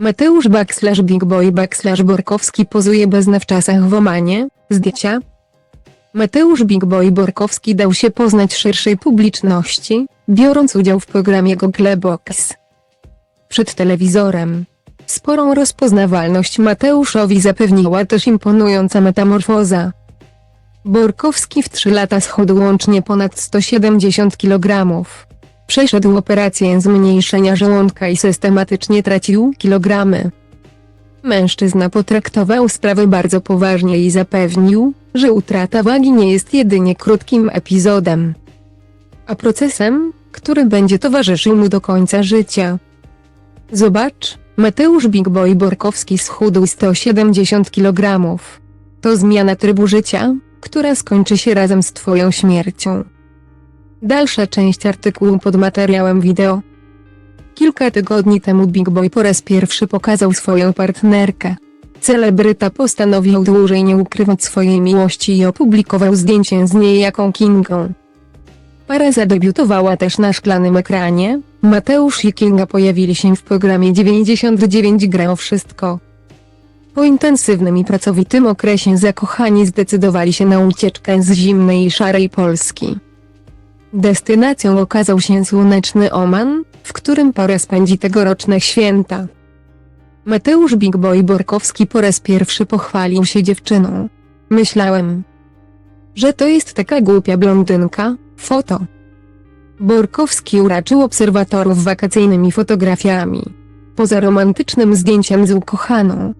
Mateusz backslash Big Boy backslash Borkowski pozuje bez w w Omanie, zdjęcia. Mateusz Big Boy Borkowski dał się poznać szerszej publiczności, biorąc udział w programie Google Box. Przed telewizorem. Sporą rozpoznawalność Mateuszowi zapewniła też imponująca metamorfoza. Borkowski w 3 lata schudł łącznie ponad 170 kg. Przeszedł operację zmniejszenia żołądka i systematycznie tracił kilogramy. Mężczyzna potraktował sprawę bardzo poważnie i zapewnił, że utrata wagi nie jest jedynie krótkim epizodem, a procesem, który będzie towarzyszył mu do końca życia. Zobacz, Mateusz Big Boy Borkowski schudł 170 kg. To zmiana trybu życia, która skończy się razem z Twoją śmiercią. Dalsza część artykułu pod materiałem wideo. Kilka tygodni temu Big Boy po raz pierwszy pokazał swoją partnerkę. Celebryta postanowił dłużej nie ukrywać swojej miłości i opublikował zdjęcie z niejaką Kingą. Para zadebiutowała też na szklanym ekranie, Mateusz i Kinga pojawili się w programie 99 gra o wszystko. Po intensywnym i pracowitym okresie zakochani zdecydowali się na ucieczkę z zimnej i szarej Polski. Destynacją okazał się słoneczny Oman, w którym para spędzi tegoroczne święta. Mateusz Big Boy Borkowski po raz pierwszy pochwalił się dziewczyną. Myślałem, że to jest taka głupia blondynka, foto. Borkowski uraczył obserwatorów wakacyjnymi fotografiami. Poza romantycznym zdjęciem z ukochaną.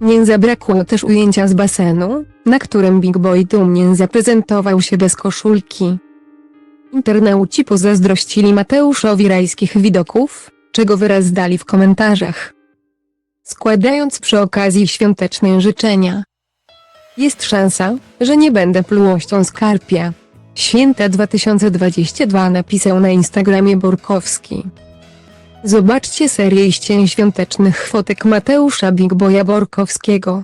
Nie zabrakło też ujęcia z basenu, na którym Big Boy dumnie zaprezentował się bez koszulki. Internauci pozazdrościli Mateuszowi rajskich widoków, czego wyraz dali w komentarzach. Składając przy okazji świąteczne życzenia. Jest szansa, że nie będę plułością skarpia. Święta 2022 napisał na Instagramie Borkowski. Zobaczcie serię ścień świątecznych fotek Mateusza Big Boya Borkowskiego.